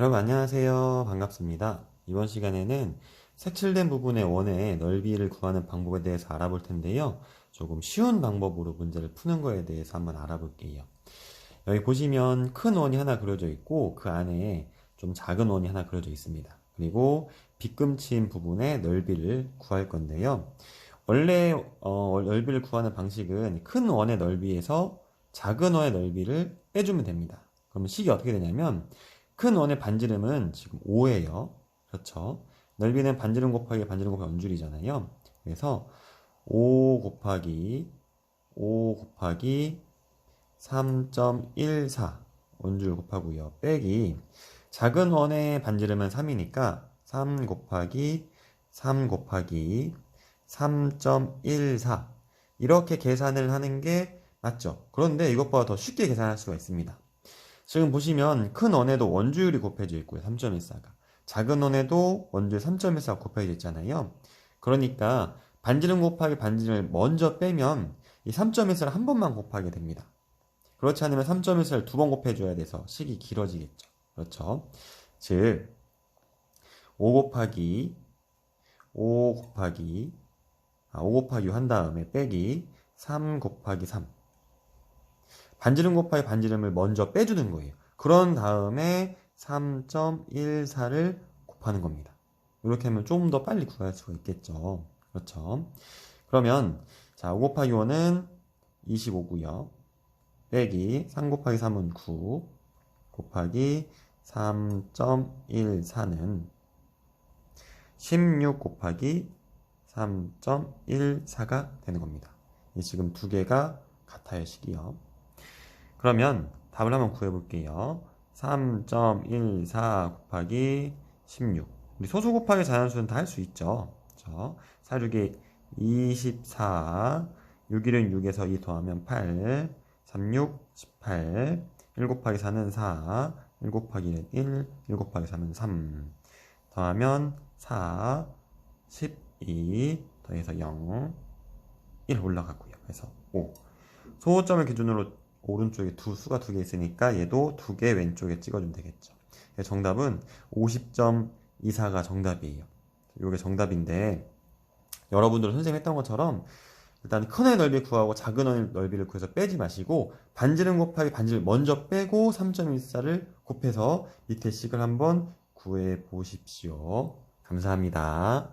여러분 안녕하세요. 반갑습니다. 이번 시간에는 색칠된 부분의 원의 넓이를 구하는 방법에 대해서 알아볼 텐데요. 조금 쉬운 방법으로 문제를 푸는 거에 대해서 한번 알아볼게요. 여기 보시면 큰 원이 하나 그려져 있고 그 안에 좀 작은 원이 하나 그려져 있습니다. 그리고 빗금치인 부분의 넓이를 구할 건데요. 원래 어, 넓이를 구하는 방식은 큰 원의 넓이에서 작은 원의 넓이를 빼주면 됩니다. 그러면 식이 어떻게 되냐면 큰 원의 반지름은 지금 5예요. 그렇죠. 넓이는 반지름 곱하기 반지름 곱하기 원줄이잖아요. 그래서 5 곱하기 5 곱하기 3.14 원줄 곱하고요. 빼기 작은 원의 반지름은 3이니까 3 곱하기 3 곱하기 3.14 이렇게 계산을 하는 게 맞죠. 그런데 이것보다 더 쉽게 계산할 수가 있습니다. 지금 보시면 큰 원에도 원주율이 곱해져 있고요. 3.14가. 작은 원에도 원주율 3.14가 곱해져 있잖아요. 그러니까 반지름 곱하기 반지름을 먼저 빼면 이 3.14를 한 번만 곱하게 됩니다. 그렇지 않으면 3.14를 두 번 곱해줘야 돼서 식이 길어지겠죠. 그렇죠. 즉, 5 곱하기 5 곱하기 아, 5 곱하기 6한 다음에 빼기 3 곱하기 3 반지름 곱하기 반지름을 먼저 빼주는 거예요. 그런 다음에 3.14를 곱하는 겁니다. 이렇게 하면 좀더 빨리 구할 수가 있겠죠. 그렇죠. 그러면 자, 5 곱하기 5는 25고요. 빼기 3 곱하기 3은 9 곱하기 3.14는 16 곱하기 3.14가 되는 겁니다. 이 지금 두 개가 같아요, 식이요. 그러면 답을 한번 구해볼게요. 3.14 곱하기 16. 우리 소수 곱하기 자연수는 다 할 수 있죠. 그렇죠? 4, 6에 24, 6, 1은 6에서 2 더하면 8, 3, 6, 18, 1 곱하기 4는 4, 1 곱하기 1은 1, 1 곱하기 3은 3, 더하면 4, 12, 더해서 0, 1 올라가고요. 그래서 5. 소호점을 기준으로 오른쪽에 두 수가 두 개 있으니까 얘도 두 개 왼쪽에 찍어주면 되겠죠. 그래서 정답은 50.24가 정답이에요. 이게 정답인데 여러분들 선생님 했던 것처럼 일단 큰 원의 넓이 구하고 작은 원의 넓이를 구해서 빼지 마시고 반지름 곱하기 반지를 먼저 빼고 3.14를 곱해서 밑에 식을 한번 구해 보십시오. 감사합니다.